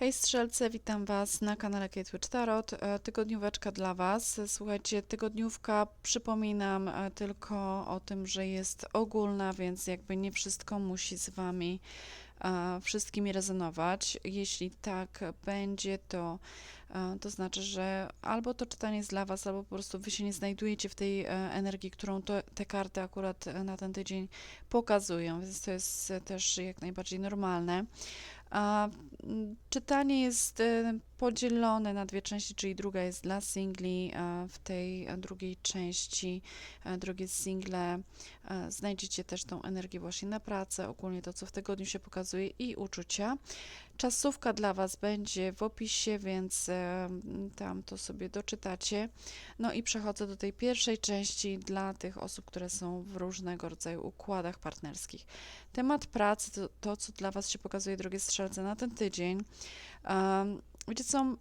Hej strzelce, witam Was na kanale Kate Tarot. E, Tygodnióweczka dla Was. Słuchajcie, tygodniówka, przypominam e, tylko o tym, że jest ogólna, więc jakby nie wszystko musi z Wami e, wszystkimi rezonować. Jeśli tak będzie, to to znaczy, że albo to czytanie jest dla Was, albo po prostu Wy się nie znajdujecie w tej energii, którą te karty akurat na ten tydzień pokazują, więc to jest też jak najbardziej normalne. A mm, czytanie jest e, podzielone na dwie części, czyli druga jest dla singli. a W tej e, drugiej części, e, drugie single, e, znajdziecie też tą energię właśnie na pracę, ogólnie to, co w tygodniu się pokazuje i uczucia. Czasówka dla Was będzie w opisie, więc e, tam to sobie doczytacie. No i przechodzę do tej pierwszej części dla tych osób, które są w różnego rodzaju układach partnerskich. Temat pracy to, to co dla Was się pokazuje, drogie strzelce, na ten tydzień. Wiecie co?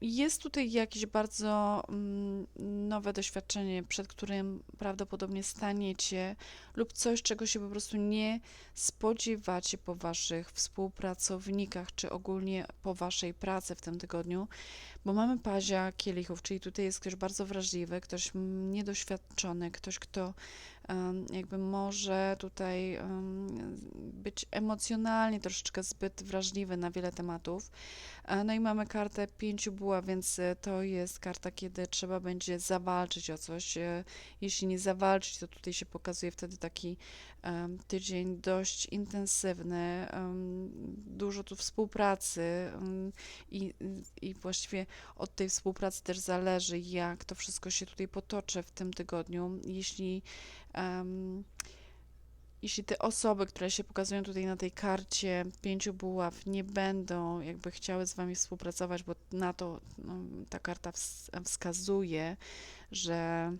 Jest tutaj jakieś bardzo mm, nowe doświadczenie, przed którym prawdopodobnie staniecie, lub coś, czego się po prostu nie spodziewacie po Waszych współpracownikach, czy ogólnie po Waszej pracy w tym tygodniu, bo mamy pazia kielichów, czyli tutaj jest ktoś bardzo wrażliwy, ktoś niedoświadczony, ktoś, kto jakby może tutaj być emocjonalnie troszeczkę zbyt wrażliwy na wiele tematów. E, No i mamy kartę pięciu buła, więc e, to jest karta, kiedy trzeba będzie zawalczyć o coś. E, Jeśli nie zawalczyć, to tutaj się pokazuje wtedy taki tydzień dość intensywny, dużo tu współpracy i, i właściwie od tej współpracy też zależy, jak to wszystko się tutaj potoczy w tym tygodniu. Jeśli jeśli te osoby, które się pokazują tutaj na tej karcie pięciu buław, nie będą jakby chciały z Wami współpracować, bo na to no, ta karta ws- wskazuje, że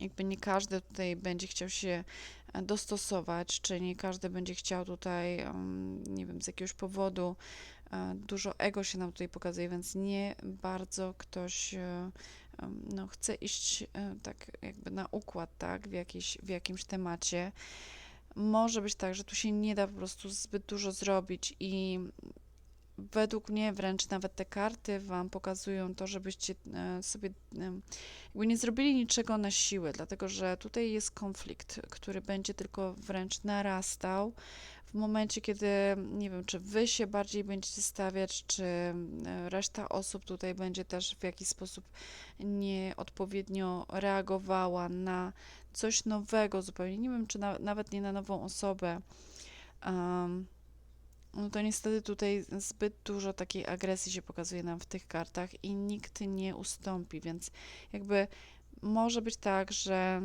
jakby nie każdy tutaj będzie chciał się e, dostosować, czy nie każdy będzie chciał tutaj, nie wiem, z jakiegoś powodu, e, dużo ego się nam tutaj pokazuje, więc nie bardzo ktoś e, no, chce iść tak jakby na układ, tak, w, jakiś, w jakimś temacie. Może być tak, że tu się nie da po prostu zbyt dużo zrobić i według mnie wręcz nawet te karty Wam pokazują to, żebyście e, sobie em, jakby nie zrobili niczego na siłę, dlatego że tutaj jest konflikt, który będzie tylko wręcz narastał w momencie, kiedy nie wiem, czy Wy się bardziej będziecie stawiać, czy e, reszta osób tutaj będzie też w jakiś sposób nieodpowiednio reagowała na coś nowego zupełnie. Nie wiem, czy na, nawet nie na nową osobę. Um, no to niestety tutaj zbyt dużo takiej agresji się pokazuje nam w tych kartach i nikt nie ustąpi, więc jakby może być tak, że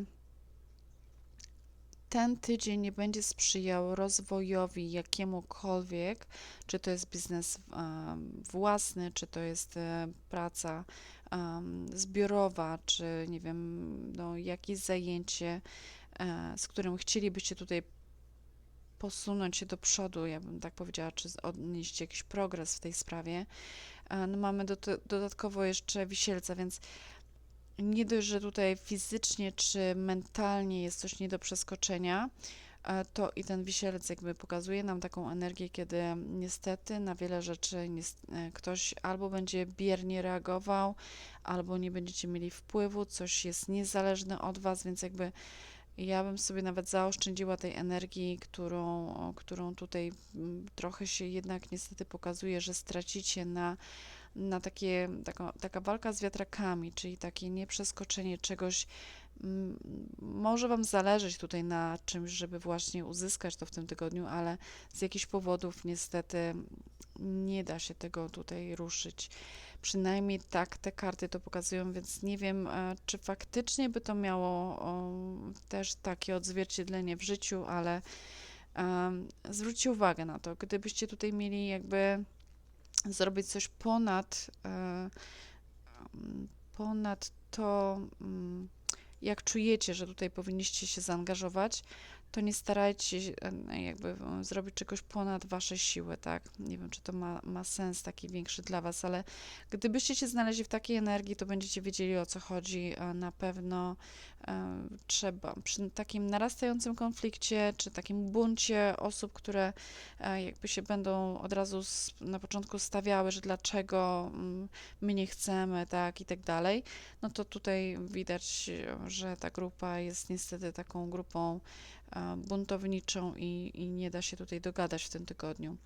ten tydzień nie będzie sprzyjał rozwojowi jakiemukolwiek, czy to jest biznes um, własny, czy to jest e, praca um, zbiorowa, czy nie wiem, no, jakieś zajęcie, e, z którym chcielibyście tutaj posunąć się do przodu, ja bym tak powiedziała, czy odnieść jakiś progres w tej sprawie. E, No mamy do, dodatkowo jeszcze wisielca, więc nie dość, że tutaj fizycznie czy mentalnie jest coś nie do przeskoczenia, e, to i ten wisielec jakby pokazuje nam taką energię, kiedy niestety na wiele rzeczy e, ktoś albo będzie biernie reagował, albo nie będziecie mieli wpływu, coś jest niezależne od was, więc jakby ja bym sobie nawet zaoszczędziła tej energii, którą, którą tutaj mm, trochę się jednak niestety pokazuje, że stracicie na, na takie, taka, taka walka z wiatrakami, czyli takie nieprzeskoczenie czegoś. mm, Może Wam zależeć tutaj na czymś, żeby właśnie uzyskać to w tym tygodniu, ale z jakichś powodów niestety nie da się tego tutaj ruszyć. Przynajmniej tak te karty to pokazują, więc nie wiem, e, czy faktycznie by to miało też takie odzwierciedlenie w życiu, ale zwróćcie uwagę na to, gdybyście tutaj mieli jakby zrobić coś ponad, e, ponad to, mm, jak czujecie, że tutaj powinniście się zaangażować, to nie starajcie się jakby zrobić czegoś ponad wasze siły, tak? Nie wiem, czy to ma, ma sens taki większy dla was, ale gdybyście się znaleźli w takiej energii, to będziecie wiedzieli o co chodzi. E, Na pewno e, trzeba przy takim narastającym konflikcie, czy takim buncie osób, które e, jakby się będą od razu s- na początku stawiały, że dlaczego mm, my nie chcemy, tak, i tak dalej, no to tutaj widać, że ta grupa jest niestety taką grupą buntowniczą i, i nie da się tutaj dogadać w tym tygodniu.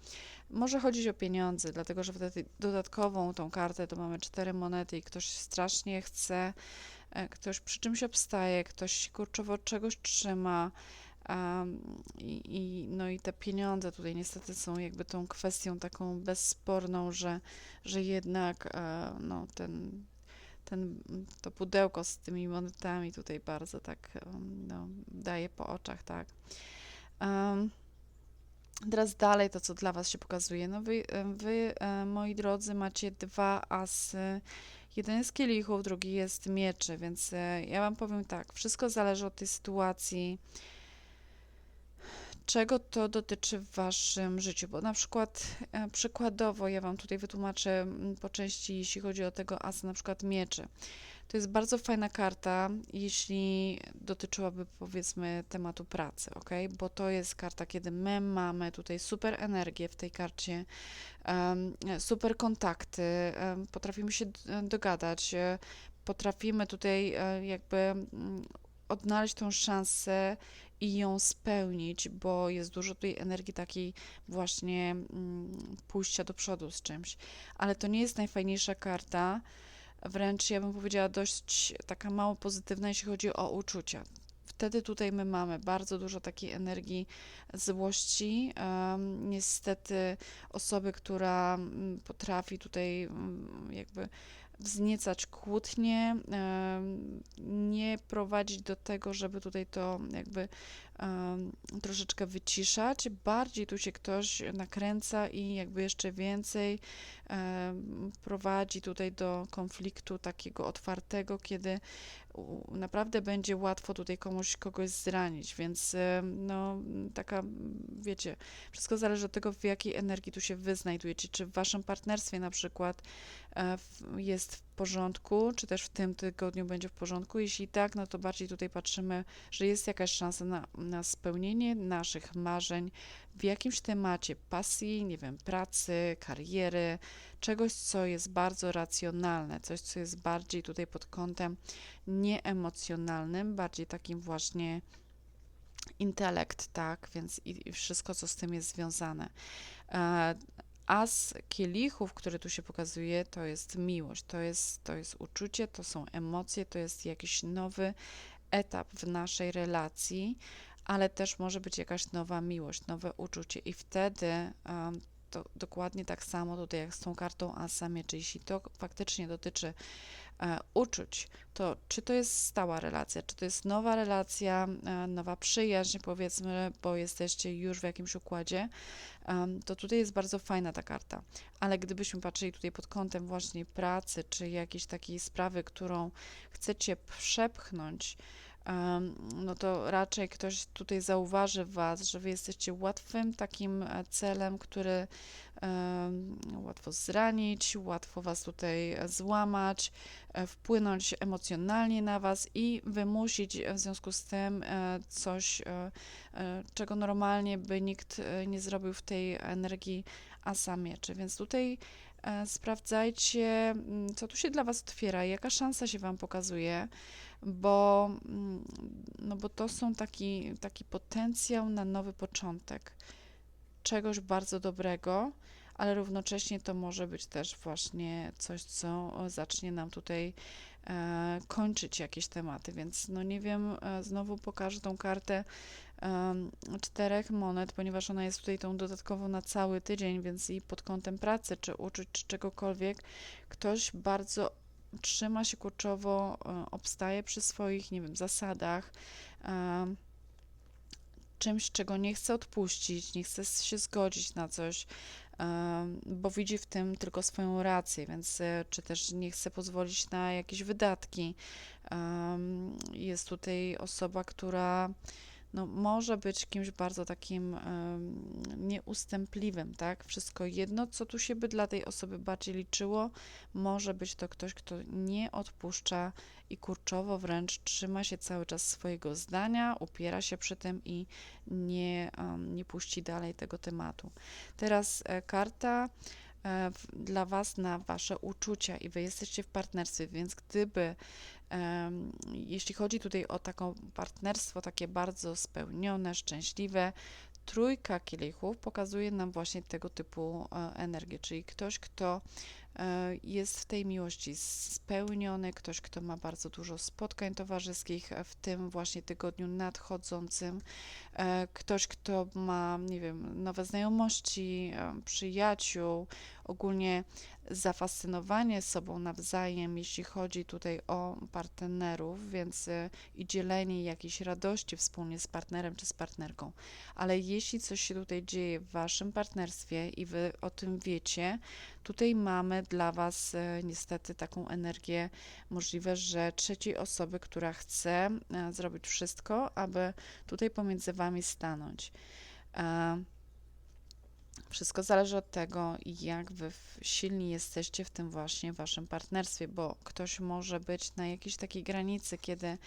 Może chodzić o pieniądze, dlatego że wtedy dodatkową tą kartę to mamy cztery monety i ktoś strasznie chce, e, ktoś przy czymś obstaje, ktoś kurczowo od czegoś trzyma. i, i, no i te pieniądze tutaj niestety są jakby tą kwestią taką bezsporną, że, że jednak e, no, ten, ten, to pudełko z tymi monetami tutaj bardzo tak no, daje po oczach, tak. Em, Teraz dalej to, co dla Was się pokazuje. No wy, wy, e, moi drodzy, macie dwa asy. Jeden jest kielichów, drugi jest mieczy, więc e, ja Wam powiem tak, wszystko zależy od tej sytuacji, czego to dotyczy w Waszym życiu, bo na przykład e, przykładowo ja Wam tutaj wytłumaczę po części, jeśli chodzi o tego asa, na przykład mieczy. To jest bardzo fajna karta, jeśli dotyczyłaby powiedzmy tematu pracy, ok? Bo to jest karta, kiedy my mamy tutaj super energię w tej karcie, super kontakty, potrafimy się dogadać, e, potrafimy tutaj e, jakby mm, odnaleźć tą szansę i ją spełnić, bo jest dużo tutaj energii takiej właśnie mm, pójścia do przodu z czymś. Ale to nie jest najfajniejsza karta, wręcz ja bym powiedziała dość taka mało pozytywna, jeśli chodzi o uczucia. Wtedy tutaj my mamy bardzo dużo takiej energii złości. em, niestety osoby, która mm, potrafi tutaj mm, jakby wzniecać kłótnie, nie prowadzić do tego, żeby tutaj to jakby troszeczkę wyciszać. Bardziej tu się ktoś nakręca i jakby jeszcze więcej prowadzi tutaj do konfliktu takiego otwartego, kiedy naprawdę będzie łatwo tutaj komuś kogoś zranić, więc em, no taka, wiecie, wszystko zależy od tego, w jakiej energii tu się wy znajdujecie, czy w waszym partnerstwie na przykład e, jest porządku, czy też w tym tygodniu będzie w porządku. Jeśli tak, no to bardziej tutaj patrzymy, że jest jakaś szansa na, na spełnienie naszych marzeń w jakimś temacie pasji, nie wiem, pracy, kariery, czegoś, co jest bardzo racjonalne, coś, co jest bardziej tutaj pod kątem nieemocjonalnym, bardziej takim właśnie intelekt, tak, więc i, i wszystko, co z tym jest związane. E, As kielichów, który tu się pokazuje, to jest miłość, to jest, to jest uczucie, to są emocje, to jest jakiś nowy etap w naszej relacji, ale też może być jakaś nowa miłość, nowe uczucie. I wtedy em, to dokładnie tak samo tutaj jak z tą kartą Asa Mieczy, jeśli to faktycznie dotyczy uczuć, to czy to jest stała relacja, czy to jest nowa relacja, e, nowa przyjaźń, powiedzmy, bo jesteście już w jakimś układzie, to tutaj jest bardzo fajna ta karta. Ale gdybyśmy patrzyli tutaj pod kątem właśnie pracy, czy jakiejś takiej sprawy, którą chcecie przepchnąć, no to raczej ktoś tutaj zauważy Was, że Wy jesteście łatwym takim e, celem, który łatwo zranić, łatwo Was tutaj złamać, e, wpłynąć emocjonalnie na Was i wymusić w związku z tym e, coś, e, czego normalnie by nikt nie zrobił w tej energii asa mieczy. Więc tutaj sprawdzajcie, co tu się dla Was otwiera, jaka szansa się Wam pokazuje, bo, no bo to są taki, taki potencjał na nowy początek czegoś bardzo dobrego, ale równocześnie to może być też właśnie coś, co zacznie nam tutaj e, kończyć jakieś tematy, więc no nie wiem, e, znowu pokażę tą kartę em, czterech monet, ponieważ ona jest tutaj tą dodatkową na cały tydzień, więc i pod kątem pracy, czy uczuć, czy czegokolwiek, ktoś bardzo trzyma się kurczowo, e, obstaje przy swoich, nie wiem, zasadach, em, czymś, czego nie chce odpuścić, nie chce się zgodzić na coś, bo widzi w tym tylko swoją rację, więc e, czy też nie chce pozwolić na jakieś wydatki. Jest tutaj osoba, która no, może być kimś bardzo takim em, nieustępliwym, tak? Wszystko jedno, co tu się by dla tej osoby bardziej liczyło, może być to ktoś, kto nie odpuszcza i kurczowo wręcz trzyma się cały czas swojego zdania, upiera się przy tym i nie, em, nie puści dalej tego tematu. Teraz e, karta e, dla Was na Wasze uczucia i Wy jesteście w partnerstwie, więc gdyby, jeśli chodzi tutaj o taką partnerstwo takie bardzo spełnione, szczęśliwe, trójka kielichów pokazuje nam właśnie tego typu e, energię, czyli ktoś, kto e, jest w tej miłości spełniony, ktoś, kto ma bardzo dużo spotkań towarzyskich w tym właśnie tygodniu nadchodzącym, e, ktoś, kto ma, nie wiem, nowe znajomości, e, przyjaciół, ogólnie zafascynowanie sobą nawzajem, jeśli chodzi tutaj o partnerów, więc e, i dzielenie jakiejś radości wspólnie z partnerem czy z partnerką. Ale jeśli coś się tutaj dzieje w waszym partnerstwie i wy o tym wiecie, tutaj mamy dla was e, niestety taką energię możliwe, że trzeciej osoby, która chce e, zrobić wszystko, aby tutaj pomiędzy wami stanąć. Wszystko zależy od tego, jak wy silni jesteście w tym właśnie waszym partnerstwie, bo ktoś może być na jakiejś takiej granicy, kiedy,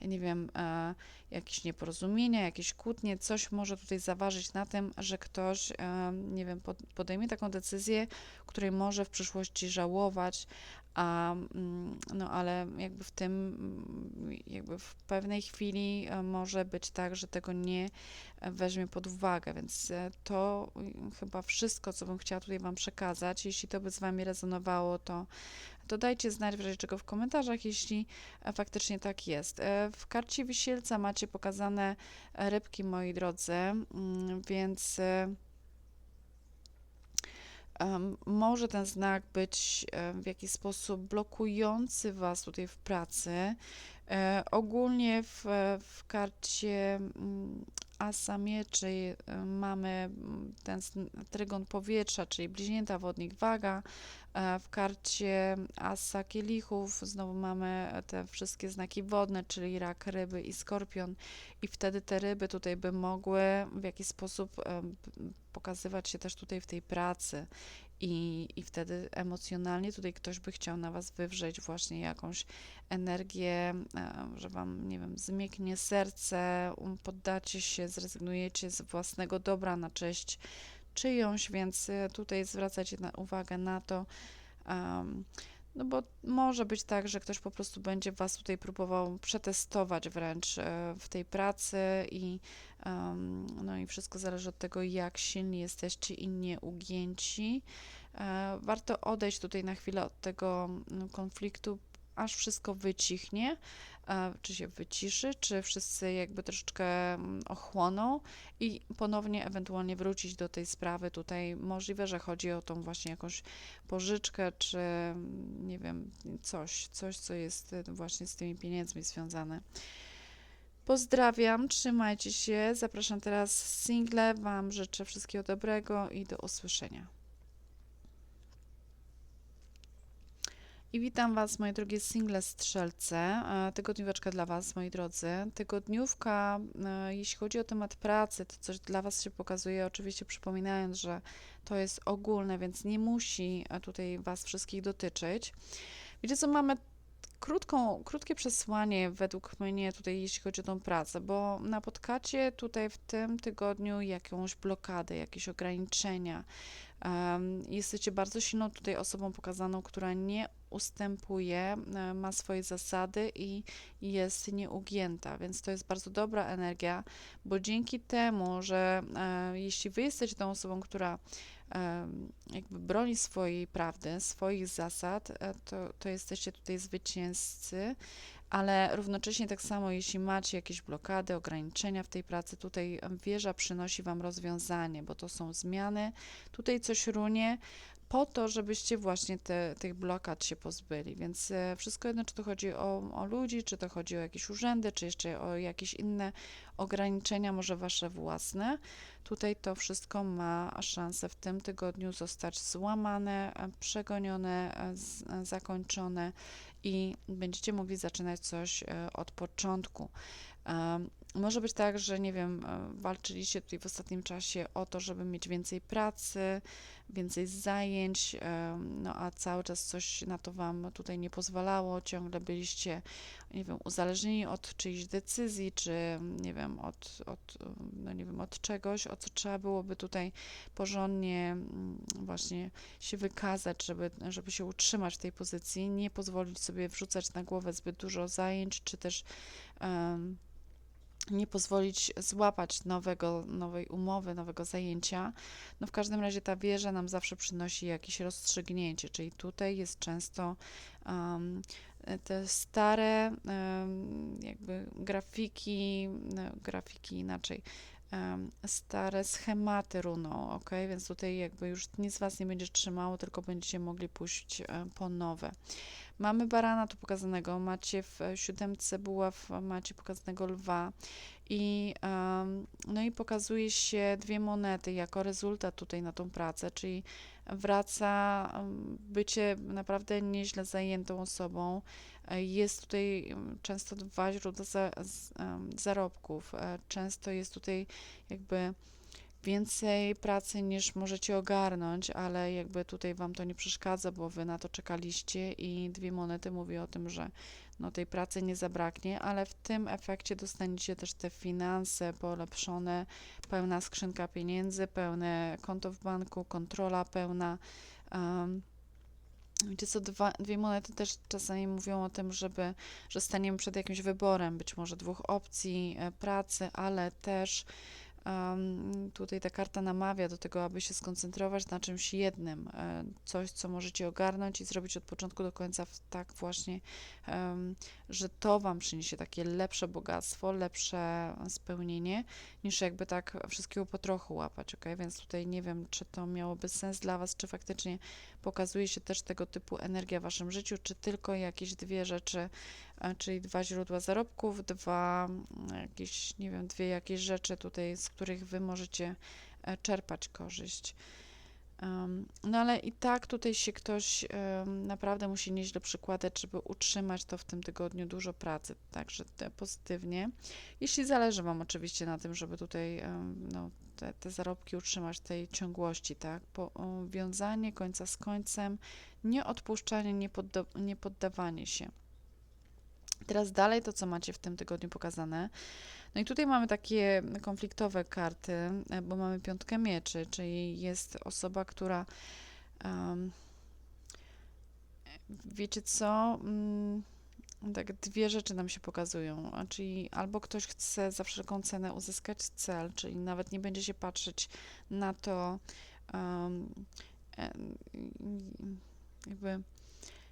nie wiem, e, jakieś nieporozumienia, jakieś kłótnie, coś może tutaj zaważyć na tym, że ktoś, e, nie wiem, pod, podejmie taką decyzję, której może w przyszłości żałować, a, mm, no ale jakby w tym, mm, jakby w pewnej chwili e, może być tak, że tego nie weźmie pod uwagę, więc e, to mm, chyba wszystko, co bym chciała tutaj Wam przekazać. Jeśli to by z Wami rezonowało, to, to dajcie znać w razie czego w komentarzach, jeśli e, faktycznie tak jest. E, W karcie wisielca macie pokazane e, rybki, moi drodzy, więc e, może ten znak być w jakiś sposób blokujący Was tutaj w pracy. E, Ogólnie w, w karcie mm, Asa Mieczy e, mamy mm, ten trygon powietrza, czyli bliźnięta, wodnik, waga. E, W karcie Asa Kielichów znowu mamy te wszystkie znaki wodne, czyli rak, ryby i skorpion. I wtedy te ryby tutaj by mogły w jakiś sposób e, pokazywać się też tutaj w tej pracy. I, I wtedy emocjonalnie tutaj ktoś by chciał na Was wywrzeć właśnie jakąś energię, e, że Wam, nie wiem, zmięknie serce, um, poddacie się, zrezygnujecie z własnego dobra na cześć czyjąś, więc e, tutaj zwracajcie na, uwagę na to, em, no bo może być tak, że ktoś po prostu będzie Was tutaj próbował przetestować wręcz e, w tej pracy i no i wszystko zależy od tego, jak silni jesteście i nieugięci. E, Warto odejść tutaj na chwilę od tego mm, konfliktu, aż wszystko wycichnie, e, czy się wyciszy, czy wszyscy jakby troszeczkę mm, ochłoną i ponownie ewentualnie wrócić do tej sprawy. Tutaj możliwe, że chodzi o tą właśnie jakąś pożyczkę, czy mm, nie wiem, coś, coś, co jest e, właśnie z tymi pieniędzmi związane. Pozdrawiam, trzymajcie się. Zapraszam teraz single. Wam życzę wszystkiego dobrego i do usłyszenia. I witam Was, moje drogie single strzelce. E, Tygodnióweczka dla Was, moi drodzy. Tygodniówka, e, jeśli chodzi o temat pracy, to coś dla Was się pokazuje, oczywiście przypominając, że to jest ogólne, więc nie musi e, tutaj Was wszystkich dotyczyć. Wiecie co, mamy krótką, krótkie przesłanie według mnie tutaj, jeśli chodzi o tą pracę, bo napotkacie tutaj w tym tygodniu jakąś blokadę, jakieś ograniczenia. Em, jesteście bardzo silną tutaj osobą pokazaną, która nie ustępuje, e, ma swoje zasady i jest nieugięta, więc to jest bardzo dobra energia, bo dzięki temu, że e, jeśli wy jesteście tą osobą, która em, jakby broni swojej prawdy, swoich zasad, e, to, to jesteście tutaj zwycięzcy, ale równocześnie tak samo, jeśli macie jakieś blokady, ograniczenia w tej pracy, tutaj wieża przynosi wam rozwiązanie, bo to są zmiany, tutaj coś runie, po to, żebyście właśnie te, tych blokad się pozbyli. Więc e, wszystko jedno, czy to chodzi o, o ludzi, czy to chodzi o jakieś urzędy, czy jeszcze o jakieś inne ograniczenia, może wasze własne. Tutaj to wszystko ma szansę w tym tygodniu zostać złamane, e, przegonione, e, zakończone i będziecie mogli zaczynać coś od początku. Może być tak, że nie wiem, e, walczyliście tutaj w ostatnim czasie o to, żeby mieć więcej pracy, więcej zajęć, e, no a cały czas coś na to Wam tutaj nie pozwalało, ciągle byliście, nie wiem, uzależnieni od czyichś decyzji, czy nie wiem, od, od, no nie wiem, od czegoś, o co trzeba byłoby tutaj porządnie mm, właśnie się wykazać, żeby, żeby się utrzymać w tej pozycji, nie pozwolić sobie wrzucać na głowę zbyt dużo zajęć, czy też um, nie pozwolić złapać nowego, nowej umowy, nowego zajęcia. No w każdym razie ta wieża nam zawsze przynosi jakieś rozstrzygnięcie, czyli tutaj jest często um, te stare um, jakby grafiki, no, grafiki inaczej, stare schematy runą, ok? Więc tutaj jakby już nic Was nie będzie trzymało, tylko będziecie mogli pójść po nowe. Mamy barana tu pokazanego, macie w siódemce buław, macie pokazanego lwa i, no i pokazuje się dwie monety jako rezultat tutaj na tą pracę, czyli wraca bycie naprawdę nieźle zajętą osobą. Jest tutaj często dwa źródła za, z, zarobków, e, często jest tutaj jakby więcej pracy niż możecie ogarnąć, ale jakby tutaj Wam to nie przeszkadza, bo Wy na to czekaliście i dwie monety mówi o tym, że no tej pracy nie zabraknie, ale w tym efekcie dostaniecie też te finanse polepszone, pełna skrzynka pieniędzy, pełne konto w banku, kontrola pełna. Um, Wiecie co, dwa, dwie monety też czasami mówią o tym, żeby, że staniemy przed jakimś wyborem, być może dwóch opcji e, pracy, ale też Um, tutaj ta karta namawia do tego, aby się skoncentrować na czymś jednym, e, coś, co możecie ogarnąć i zrobić od początku do końca tak właśnie, um, że to Wam przyniesie takie lepsze bogactwo, lepsze spełnienie, niż jakby tak wszystkiego po trochu łapać, ok? Więc tutaj nie wiem, czy to miałoby sens dla Was, czy faktycznie pokazuje się też tego typu energia w Waszym życiu, czy tylko jakieś dwie rzeczy czyli dwa źródła zarobków, dwa mm, jakieś, nie wiem, dwie jakieś rzeczy tutaj, z których Wy możecie e, czerpać korzyść. No ale i tak tutaj się ktoś naprawdę musi nieźle przykładać, żeby utrzymać to w tym tygodniu dużo pracy, także pozytywnie. Jeśli zależy Wam oczywiście na tym, żeby tutaj no, te, te zarobki utrzymać tej ciągłości, tak? Powiązanie końca z końcem, nieodpuszczanie, niepodda nie poddawanie się. Teraz dalej to, co macie w tym tygodniu pokazane. No i tutaj mamy takie konfliktowe karty, e, bo mamy piątkę mieczy, czyli jest osoba, która um, wiecie co, um, tak dwie rzeczy nam się pokazują, czyli albo ktoś chce za wszelką cenę uzyskać cel, czyli nawet nie będzie się patrzeć na to um, jakby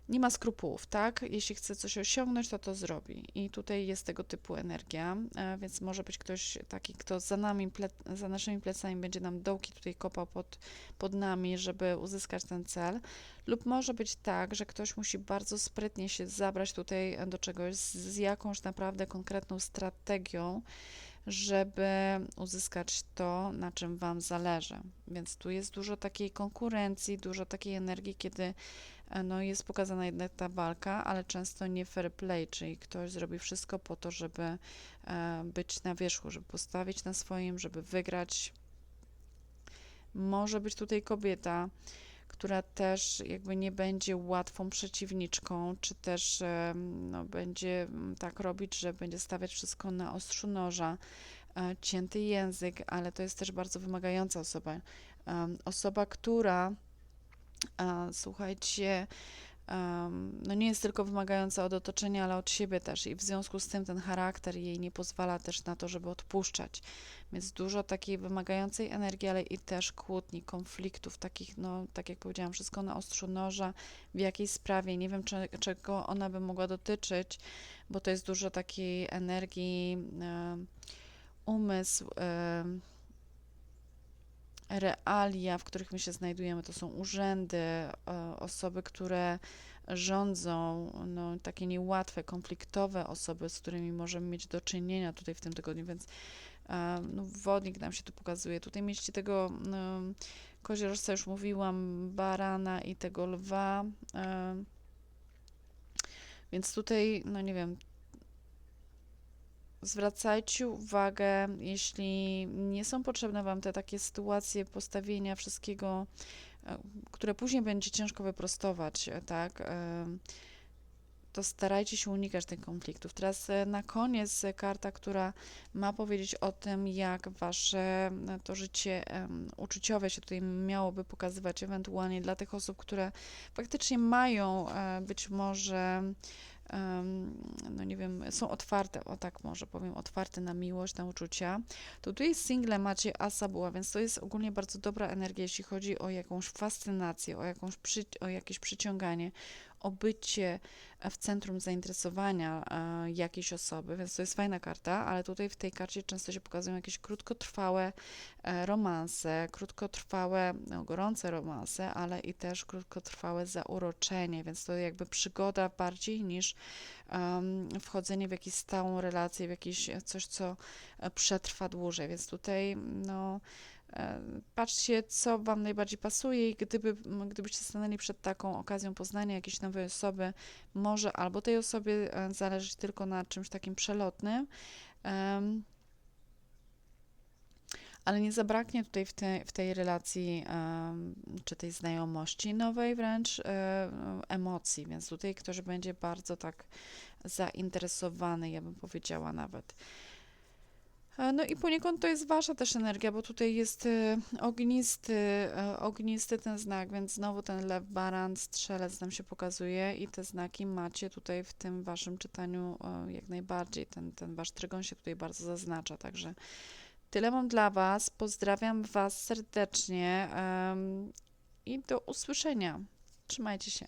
nie ma skrupułów, tak? Jeśli chce coś osiągnąć, to to zrobi. I tutaj jest tego typu energia, e, więc może być ktoś taki, kto za nami, za naszymi plecami będzie nam dołki tutaj kopał pod, pod nami, żeby uzyskać ten cel. Lub może być tak, że ktoś musi bardzo sprytnie się zabrać tutaj do czegoś z, z jakąś naprawdę konkretną strategią, żeby uzyskać to, na czym Wam zależy. Więc tu jest dużo takiej konkurencji, dużo takiej energii, kiedy no jest pokazana jednak ta walka, ale często nie fair play, czyli ktoś zrobi wszystko po to, żeby e, być na wierzchu, żeby postawić na swoim, żeby wygrać. Może być tutaj kobieta, która też jakby nie będzie łatwą przeciwniczką, czy też e, no, będzie mm, tak robić, że będzie stawiać wszystko na ostrzu noża, cięty język, ale to jest też bardzo wymagająca osoba. Osoba, która słuchajcie, no nie jest tylko wymagająca od otoczenia, ale od siebie też i w związku z tym ten charakter jej nie pozwala też na to, żeby odpuszczać. Więc dużo takiej wymagającej energii, ale i też kłótni, konfliktów, takich, no tak jak powiedziałam, wszystko na ostrzu noża, w jakiej sprawie, nie wiem czy, czego ona by mogła dotyczyć, bo to jest dużo takiej energii, umysł, realia, w których my się znajdujemy, to są urzędy, e, osoby, które rządzą, no, takie niełatwe, konfliktowe osoby, z którymi możemy mieć do czynienia tutaj w tym tygodniu, więc e, no, wodnik nam się tu pokazuje. Tutaj mieliście tego no, koziorożca, już mówiłam, barana i tego lwa, e, więc tutaj, no nie wiem, zwracajcie uwagę, jeśli nie są potrzebne Wam te takie sytuacje postawienia wszystkiego, e, które później będzie ciężko wyprostować, e, tak? e, To starajcie się unikać tych konfliktów. Teraz na koniec karta, która ma powiedzieć o tym, jak Wasze to życie uczuciowe się tutaj miałoby pokazywać, ewentualnie dla tych osób, które faktycznie mają być może no nie wiem, są otwarte, o tak może powiem, otwarte na miłość, na uczucia, to tu jest single, macie asa buła, więc to jest ogólnie bardzo dobra energia, jeśli chodzi o jakąś fascynację, o, jakąś przy, o jakieś przyciąganie, o bycie w centrum zainteresowania e, jakiejś osoby, więc to jest fajna karta, ale tutaj w tej karcie często się pokazują jakieś krótkotrwałe e, romanse, krótkotrwałe, no, gorące romanse, ale i też krótkotrwałe zauroczenie, więc to jakby przygoda bardziej niż em, wchodzenie w jakąś stałą relację, w jakieś coś, co e, przetrwa dłużej, więc tutaj no e, patrzcie, co Wam najbardziej pasuje i gdyby, gdybyście stanęli przed taką okazją poznania jakiejś nowej osoby, może albo tej osobie e, zależeć tylko na czymś takim przelotnym, ale nie zabraknie tutaj w, tej w tej relacji czy tej znajomości nowej wręcz e, emocji, więc tutaj ktoś będzie bardzo tak zainteresowany, ja bym powiedziała nawet. E, No i poniekąd to jest wasza też energia, bo tutaj jest e, ognisty, e, ognisty ten znak, więc znowu ten lew, baran, strzelec nam się pokazuje i te znaki macie tutaj w tym waszym czytaniu jak najbardziej. Ten, ten wasz trygon się tutaj bardzo zaznacza, także tyle mam dla was. Pozdrawiam was serdecznie i do usłyszenia. Trzymajcie się.